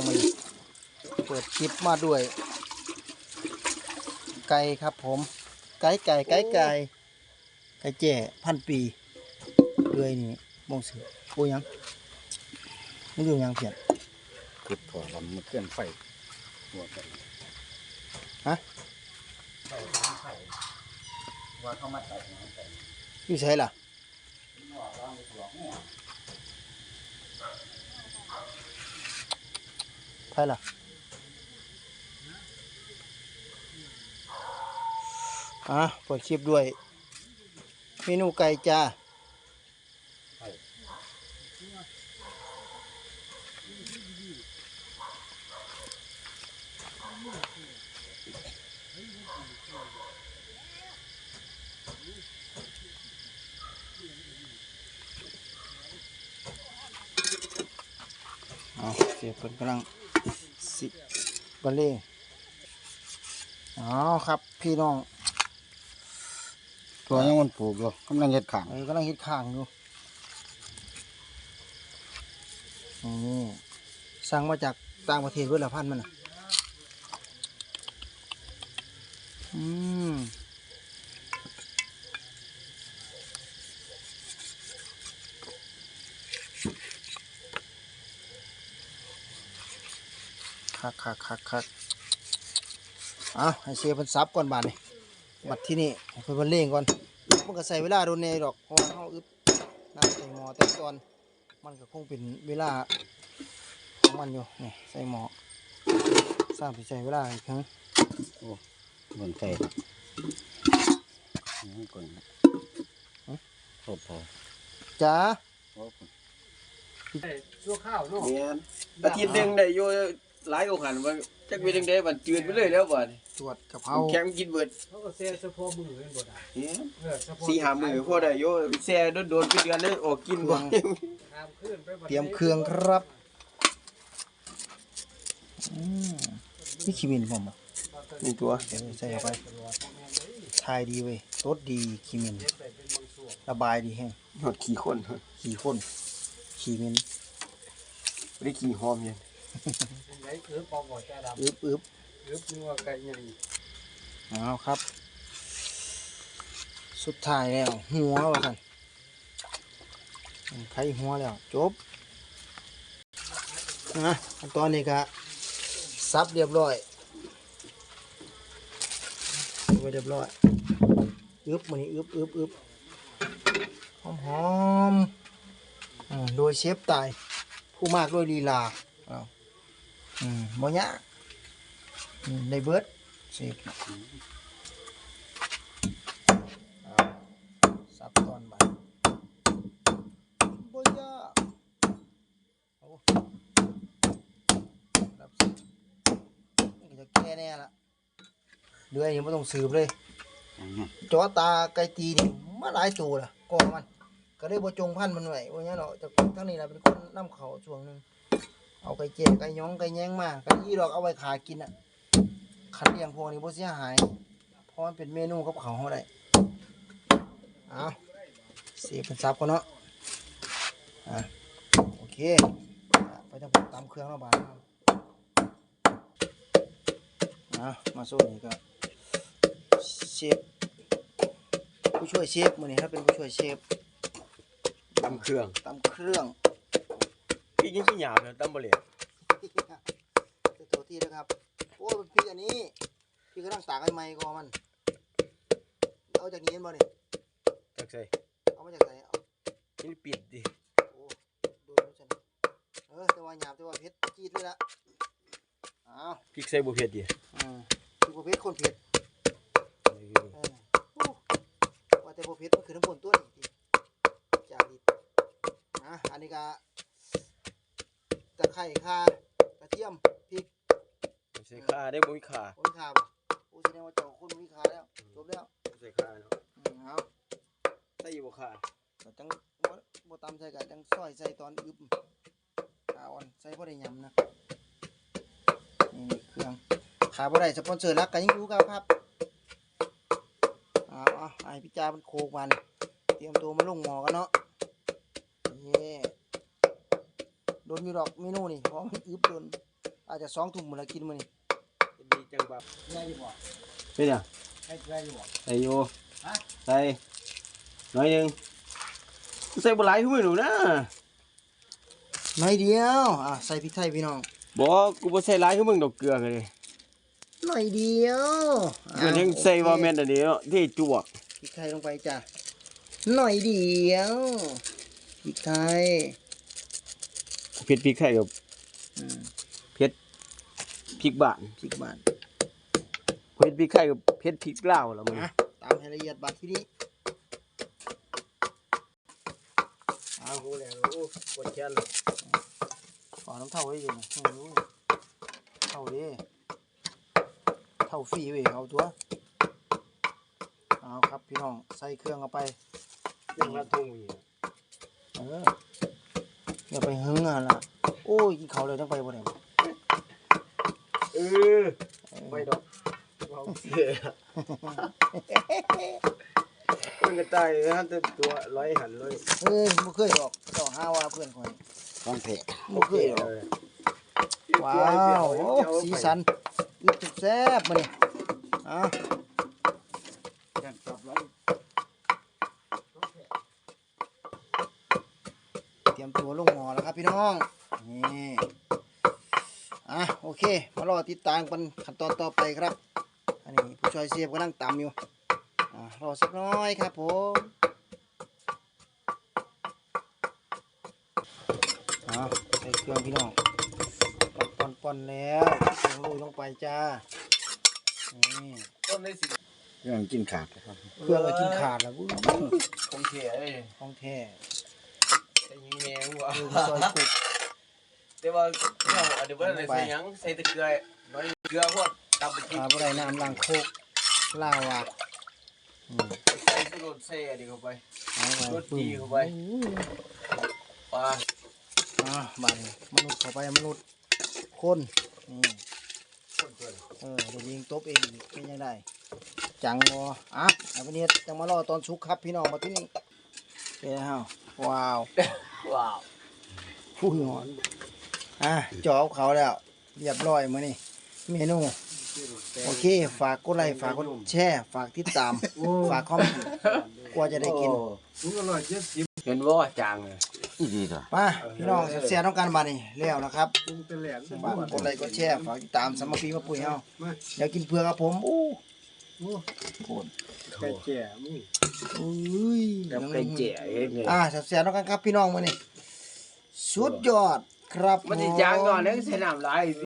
องมันเปิดคลิปมาด้วย ไก่ครับผม ไก่ไก่ไก่ไก่ไก่แจ่พันปีเดือยนี่มองเสือโอ้ยังไม่อยู่ยังเพียนคือถอดลำมันเคลื่อนไฟหัวไฟฮะไฟร้านไฟว่าเข้ามาใส่น้ำใส่อยู่ใช่ล่ะ หม้อร้อนไปตัวหัว ใช่ล่ะอะเปิดคลิปด้วย เมนูไก่จ้าเอาเสียเพิ่นกำลัง สิบะเล่เอาครับ พี่น้อง ตัวยังมันปลูกอยู่กำลังเฮ็ดขางเออกำลังเฮ็ดข้างอยู่นี่สั่งมาจากต่างประเทศเวลาพันธุ์มันน่ะ คักคักคักคักเอาให้เสียเป็นซับก่อนบาดนี่บัดที่นี่ให้เพิ่นบรรเลงก่อนมันก็ใส่เวลาโดนในดอกเพราะว่าเขาอึบน้ำใส่หม้อแต่ตอนมันก็คงเป็นเวลาของมันอยู่นี่ใส่หม้อสร้างไปใส่เวลาอีกครั้งบนไฟครับนี่ก่อนโทษพอจ้าโอ้คุณชั่วข้าวเนาะแม่นอาทิตย์หนึงได้อยู่ หลายกว่าหันว่าจักเป็นจังได๋บัดจืดไปเลยแล้วบัดตรวจกะเพราแข็งกินเบิดเขาก็เสียเฉพาะมือเป็นบ่ได้เอ๊ะเออเฉพาะสี่หามื้อพอได้อยู่แซ่โดนๆเป็นเดือนนึงออกกินบ่ตามขึ้นไปบัดเตรียมเครื่องครับอืมนี่ขีมินผมอะนี่ตัวเดี๋ยวใส่เข้าไปทายดีเว้ยรสดีขีมินระบายดีแห้งหอดขี้คนขี่ข้นขีมินบ่ได้ขี้หอมยัง ไหนอือปอกบ่ใจดำอึบอึบอือนึกว่าไก่ใหญ่เอาครับ สุดท้ายแล้ว หัวว่ากันไข่หัวแล้วจบนะตอนนี้ก็ซับเรียบร้อยเอาไว้เรียบร้อยอึบมันนี้อึบอึบอึบหอมหอมๆโดยเชฟตาย ผู้มากด้วยลีลา อาอืมบ่ยากอืมได้เบิดเสร็จซับตอนบ่ายบ่ยากโอ้รับสินี่ก็จะแก้แน่ละเดือยยังไม่ต้องสืบเลย จอตาไก่ตีนี่มาหลายตัวละกอมัน ก็เลยบ่จงพันธุ์มันไว้ว่างี้เนาะแต่ทั้งนี้ล่ะเป็นคนนำเขาช่วงหนึง เอาไก่เจ๊ไก่ย้องไก่แย้งมาไก่ยี่ดอกเอาไว้ขายกินอะคันเลี้ยงพวกนี้บ่เสียหายเพราะมันเป็นเมนูกับเขาวเฮาได้เอาเสียบเป็นซับก่อนเนาะอะโอเคอะไปทำผมตามเครื่องแล้วบาดนะอะมาโซ่นี่ก็เชฟผู้ช่วยเชฟมือนี้ถ้าเป็นผู้ช่วยเชฟตำเครื่องตามเครื่อง พี่กินขี้หยาบแล้วตำบ่เหลวเป็นตัวที่นะครับ โอ้ยพี่อันนี้ พี่ก็นั่งตากให้ไม้ก่อนมัน เอาจากนี้เห็นบ่เนี่ยจักใส่เอามาจากไหนเอานี่ปิดดิโอ้โดนแล้วฉันเออแต่ว่าหยาบแต่ว่าเผ็ดจี๊ดเลยละอ้าวพริกใส่บ่เผ็ดดิอืมคือประเภทคนเผ็ดเออโอ้ว่าแต่ประเภทมันคือน้ำปนตัวนี่ที่จาริตนะอันนี้ก็ ตะไคร้ข่ากระเทียมพริกใส่ข่าได้บ่มีข่าคนข่าบ่โอ้แสดงว่าเจ้าคนมีขาแล้วจบแล้วใส่ข่าเนาะอืมเอาใส่อยู่บ่ข่าก็จังบ่บ่ตำใส่กันจังซอยใส่ตอนอึบขาอ่อนใส่บ่ได้ยำนะนี่เครื่องขาบ่ได้สปอนเซอร์รักกันยังอยู่ครับครับเอาเอาไอ้พี่จามันโคกมันเตรียมตัวมาลงหมอกันเนาะเย่ โดนอยู่ดอกเมนูนี่เพราะมันอึบโดนอาจจะสองทุ่มมื้อละกินมื้อนี้ดีจังบ่ได้อยู่บ่เป็นหยังให้ได้อยู่บ่ใส่อยู่ใส่หน่อยหนึงใส่บ่หลายคือมื้อหนูนะน้อยเดียวอะใส่พริกไทยพี่น้องบ่กูบ่ใส่หลายคือมึงดอกเกลือเลยหน่อยเดียวเดี๋ยวยังใส่ว่าแม่นอันนี้เนาะที่จวกพริกไทยลงไปจ้ะหน่อยเดียวพริกไทย เผ็ดพริกไทยกับอืมเผ็ดพริกบ้านพริกบ้านเผ็ดพริกไทยกับเผ็ดพริกลาวล่ะมึงอะตามให้ละเอียดบัดทีนี้อ้าวโหแล้วโอ้ปวดแขนขอน้ำเท่าไว้อยู่นะโอ้โหเท่าเดิเท่าฟรีเว้ยเอาตัวเอาครับพี่น้องใส่เครื่องเข้าไป ยังละทุ่งอยู่เออ อย่าไปหึงอะล่ะโอ้ยกินเขาวเลยต้องไปบ่ได้บ่เออไปดอกเอาเสียมันก็ตายฮะแต่ตัวร้อยหันร้อยเอ้ยบ่เคยดอกเจ้าหาว่าเพื่อนข่อยต้องเผ็ดบ่เคยดอกว้าวโอ้สีสันอึดจุบแซ่บมานี่อะ ยังจบแล้ว เตรียมตัวลงหม้อแล้วครับ พี่น้องนี่อะโอเคมารอติดตามกันขั้นตอนต่อไปครับ อันนี้ผู้ช่วยเสียบกำลังตำอยู่อะรอสักน้อยครับผมเอาใส่เครื่องพี่น้องปอนปอนๆแล้วเครื่องลุยลงไปจ้านี่ต้นได้สิเรื่องกินขาดครับเครื่องก็กินขาดแล้วกูคงเสียเลยของแท้แต่ ยิงแมงว่ะเออซอยกุกแต่ว่าเราอันนี้ว่าอะไรใส่หยังใส่แต่เกลือน้อยเกลือพวกตำไปกินขาบ่ได้น้ำล้างโคกลาวาอืมใส่สุรสใส่อันนี้เข้าไปเอาไปรสดีเข้าไปปลาอ่าบาดนี้มนุษย์เข้าไปมนุษย์คนนี่คนเกินเออเดี๋ยวยิงตบเองอีกเป็นยังไงจังวออะไอ้วันนี้จังมารอตอนสุกครับพี่น้องมาที่นี่เจ้าฮะว้าว ว้าวผู้หอนอะจอเขาแล้ว เรียบร้อยมื้อนี้เมนู โอเค ฝากกดไลค์ฝากกดแชร์ฝากติดตาม ฝากคอมเมนต์กว่าจะได้กินมึงอร่อยเจ็ดสิบเห็นว่าจางเลยอีดีจ้ะมาพี่น้องเสียต้องการมานี่แล้วนะครับมึงตะแหลนฝากกดไลค์กดแชร์ฝากติดตามสามัคคีมาปุ๋ยเฮามาอยากกินเผือกครับผมอู้ โอ้โคตรไก่แจ๋มึงอุ้ยกับไก่เจ๋เองเลยอ่าเสียต้องการครับพี่น้องมานี่สุดยอดครับมันจะจางก่อนแล้วใส่น้ำลาย